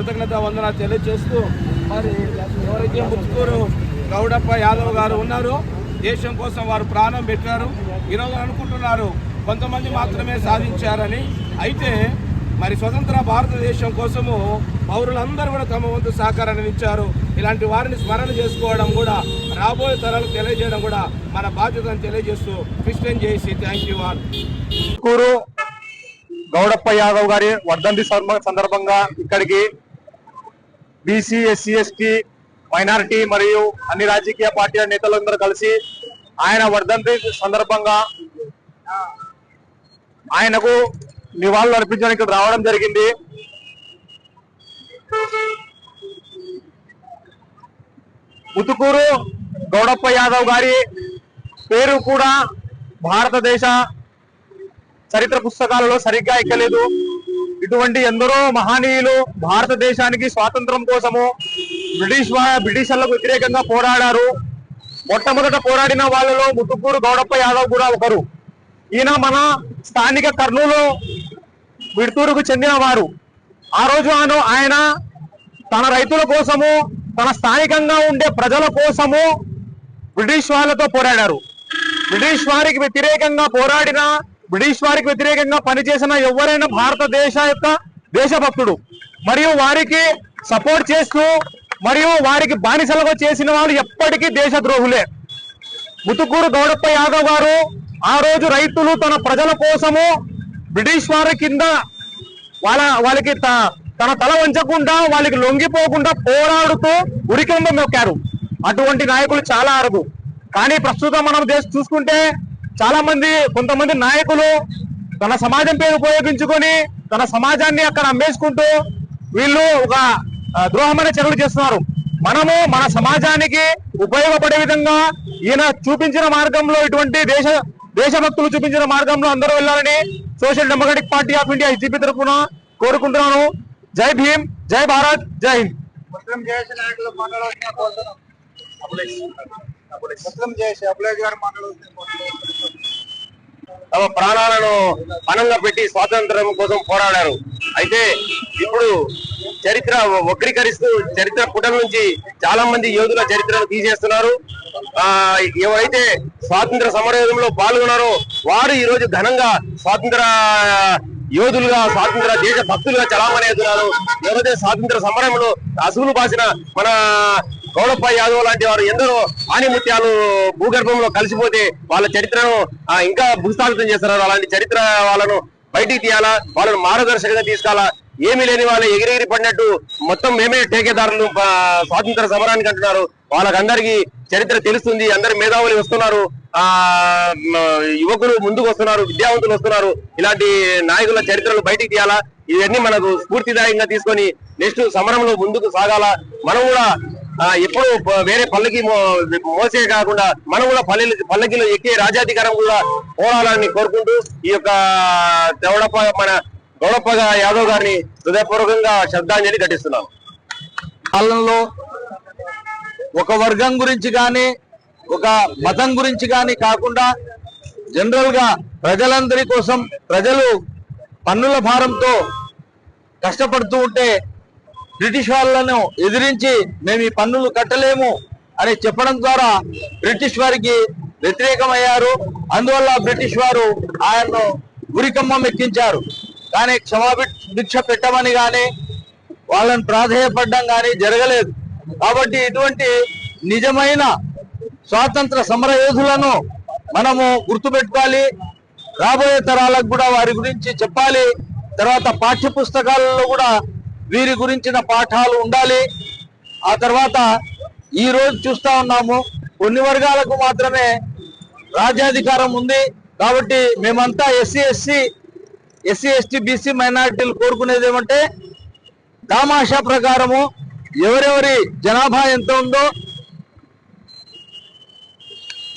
కృతజ్ఞత వందన తెలియజేస్తూ మరి ఎవరైతే ముత్తుకూరు గౌడప్ప యాదవ్ గారు ఉన్నారో. దేశం కోసం వారు ప్రాణం పెట్టారు. ఈరోజు అనుకుంటున్నారు కొంతమంది మాత్రమే సాధించారని. అయితే మరి స్వతంత్ర భారతదేశం కోసము పౌరులందరూ కూడా తమ వంతు సహకారాన్ని ఇచ్చారు. ఇలాంటి వారిని స్మరణ చేసుకోవడం కూడా రాబోయే తరాలకు తెలియజేయడం కూడా మన బాధ్యతను తెలియజేస్తూ క్రిస్టియన్ చేసి thank you all. Gowdappa Yadav గారి వర్ధంతి సందర్భంగా ఇక్కడికి బీసీ ఎస్సీ ఎస్టీ మైనారిటీ మరియు అన్ని రాజకీయ పార్టీల నేతలందరూ కలిసి ఆయన వర్ధంతి సందర్భంగా ఆయనకు నివాళులు అర్పించడానికి రావడం జరిగింది. ముతుకూరు గౌడప్ప యాదవ్ గారి పేరు కూడా భారతదేశ చరిత్ర పుస్తకాలలో సరిగ్గా ఎక్కలేదు. ఇటువంటి ఎందరో మహనీయులు భారతదేశానికి స్వాతంత్రం కోసము బ్రిటిష్ వా- బ్రిటిషర్లకు వ్యతిరేకంగా పోరాడారు. మొట్టమొదట పోరాడిన వాళ్ళలో ముతుకూరు గౌడప్ప యాదవ్ కూడా ఒకరు. ఈయన మన స్థానిక కర్నూలు విడుతూరుకు చెందిన వారు ఆ రోజు ఆయన తన రైతుల కోసము తన స్థానికంగా ఉండే ప్రజల కోసము బ్రిటిష్ వాళ్ళతో పోరాడారు. బ్రిటిష్ వారికి వ్యతిరేకంగా పోరాడిన బ్రిటిష్ వారికి వ్యతిరేకంగా పనిచేసిన ఎవరైనా భారతదేశ యొక్క దేశభక్తుడు. మరియు వారికి సపోర్ట్ చేస్తూ మరియు వారికి బానిసలుగా చేసిన వాళ్ళు ఎప్పటికీ దేశద్రోహులే. ముతుకూరు గౌడప్ప యాదవ్ గారు ఆ రోజు రైతులు తన ప్రజల కోసము బ్రిటిష్ వారి కింద వాళ్ళ వాళ్ళకి త- తన తల వంచకుండా వాళ్ళకి లొంగిపోకుండా పోరాడుతూ ఉరికంబ మొక్కారు అటువంటి నాయకులు చాలా అరుదు. కానీ ప్రస్తుతం మనం చూసుకుంటే చాలా మంది కొంతమంది నాయకులు తన సమాజం పేరు ఉపయోగించుకొని తన సమాజాన్ని అక్కడ అమ్మేసుకుంటూ వీళ్ళు ఒక ద్రోహమైన చర్యలు చేస్తున్నారు. మనము మన సమాజానికి ఉపయోగపడే విధంగా ఈయన చూపించిన మార్గంలో ఇటువంటి దేశ దేశభక్తులు చూపించిన మార్గంలో అందరూ వెళ్ళాలని social democratic party of India EGP తరఫున కోరుకుంటున్నాను. జై భీమ్ జై భారత్ జై హింద్. తమ ప్రాణాలను పణంగా పెట్టి స్వాతంత్రం కోసం పోరాడారు. అయితే ఇప్పుడు చరిత్ర వక్రీకరిస్తూ చరిత్ర పుటల నుంచి చాలా మంది యోధుల చరిత్రను తీసేస్తున్నారు. ఆ ఎవరైతే స్వాతంత్ర సమరయోధంలో పాల్గొన్నారో వారు ఈ రోజు ఘనంగా స్వాతంత్ర యోధులుగా స్వాతంత్ర దేశ భక్తులుగా చలామణి అవుతున్నారు. ఎవరైతే స్వాతంత్ర సమరంలో అసువులు బాసిన మన గౌడప్ప యాదవ్ లాంటి వారు ఎందరో ఆనిముత్యాలు భూగర్భంలో కలిసిపోతే వాళ్ళ చరిత్రను ఇంకా భూస్థాపితం చేస్తున్నారు అలాంటి చరిత్ర వాళ్ళను బయటికి తీయాలా? వాళ్ళను మార్గదర్శకంగా తీసుకోవాలా ఏమీ లేని వాళ్ళు ఎగిరెగిరి పడినట్టు మొత్తం మేమే టేకేదారులు స్వాతంత్ర సమరానికి అంటున్నారు. వాళ్ళకందరికీ చరిత్ర తెలుస్తుంది. అందరు మేధావులు వస్తున్నారు. ఆ యువకులు ముందుకు వస్తున్నారు. విద్యావంతులు వస్తున్నారు. ఇలాంటి నాయకుల చరిత్రలు బయటికి తీయాలా? ఇవన్నీ మనకు స్ఫూర్తిదాయంగా తీసుకొని నెక్స్ట్ సమరంలో ముందుకు సాగాల? మనం కూడా ఎప్పుడు వేరే పల్లకి మోసే కాకుండా మనం కూడా పల్లెలు పల్లకిలో ఎక్కే రాజాధికారం కూడా పోరాడాలని కోరుకుంటూ ఈ యొక్క గౌడప్ప మన గౌడప్ప యాదవ్ గారిని హృదయపూర్వకంగా శ్రద్ధాంజలి ఘటిస్తున్నాం. కాలంలో ఒక వర్గం గురించి కానీ ఒక మతం గురించి కానీ కాకుండా జనరల్గా ప్రజలందరి కోసం ప్రజలు పన్నుల భారంతో కష్టపడుతూ ఉంటే బ్రిటిష్ వాళ్ళను ఎదిరించి మేము ఈ పన్నులు కట్టలేము అని చెప్పడం ద్వారా బ్రిటిష్ వారికి వ్యతిరేకమయ్యారు. అందువల్ల బ్రిటిష్ వారు ఆయన్ను ఉరికమ్మం ఎక్కించారు కానీ క్షమాభి భిక్ష పెట్టమని కానీ వాళ్ళని ప్రాధేయపడడం కానీ జరగలేదు. కాబట్టి ఇటువంటి నిజమైన స్వాతంత్ర సమర యోధులను మనము గుర్తుపెట్టుకోవాలి. రాబోయే తరాలకు కూడా వారి గురించి చెప్పాలి. తర్వాత పాఠ్య పుస్తకాలలో కూడా వీరి గురించిన పాఠాలు ఉండాలి. ఆ తర్వాత ఈ రోజు చూస్తా ఉన్నాము కొన్ని వర్గాలకు మాత్రమే రాజ్యాధికారం ఉంది. కాబట్టి మేమంతా SC SC SC ST BC మైనారిటీలు కోరుకునేది ఏమంటే దామాషా ప్రకారము ఎవరెవరి జనాభా ఎంత ఉందో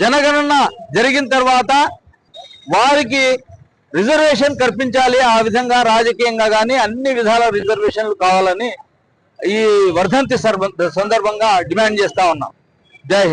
జనగణన జరిగిన తర్వాత వారికి రిజర్వేషన్ కల్పించాలి ఆ విధంగా రాజకీయంగా కానీ అన్ని విధాల రిజర్వేషన్లు కావాలని ఈ వర్ధంతి సందర్భంగా డిమాండ్ చేస్తా ఉన్నాం. జై హింద్.